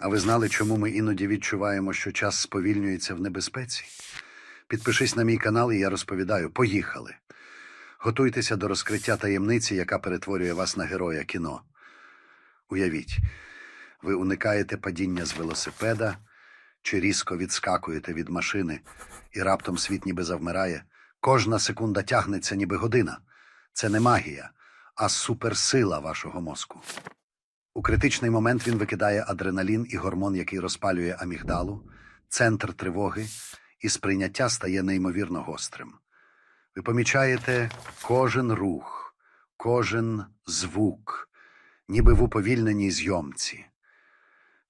А ви знали, чому ми іноді відчуваємо, що час сповільнюється в небезпеці? Підпишись на мій канал, і я розповідаю. Поїхали. Готуйтеся до розкриття таємниці, яка перетворює вас на героя кіно. Уявіть, ви уникаєте падіння з велосипеда чи різко відскакуєте від машини, і раптом світ ніби завмирає. Кожна секунда тягнеться, ніби година. Це не магія, а суперсила вашого мозку. У критичний момент він викидає адреналін і гормон, який розпалює амігдалу, центр тривоги, і сприйняття стає неймовірно гострим. Ви помічаєте кожен рух, кожен звук, ніби в уповільненій зйомці.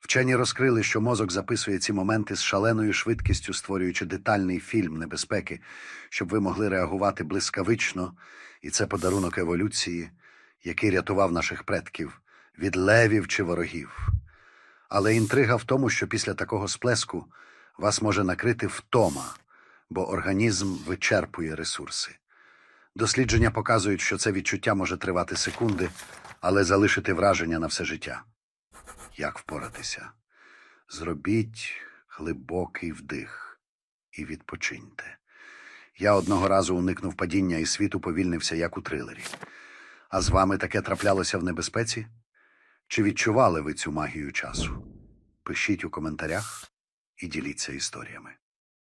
Вчені розкрили, що мозок записує ці моменти з шаленою швидкістю, створюючи детальний фільм небезпеки, щоб ви могли реагувати блискавично, і це подарунок еволюції, який рятував наших предків від левів чи ворогів. Але інтрига в тому, що після такого сплеску вас може накрити втома, бо організм вичерпує ресурси. Дослідження показують, що це відчуття може тривати секунди, але залишити враження на все життя. Як впоратися? Зробіть глибокий вдих і відпочиньте. Я одного разу уникнув падіння і світ уповільнився, як у трилері. А з вами таке траплялося в небезпеці? Чи відчували ви цю магію часу? Пишіть у коментарях і діліться історіями.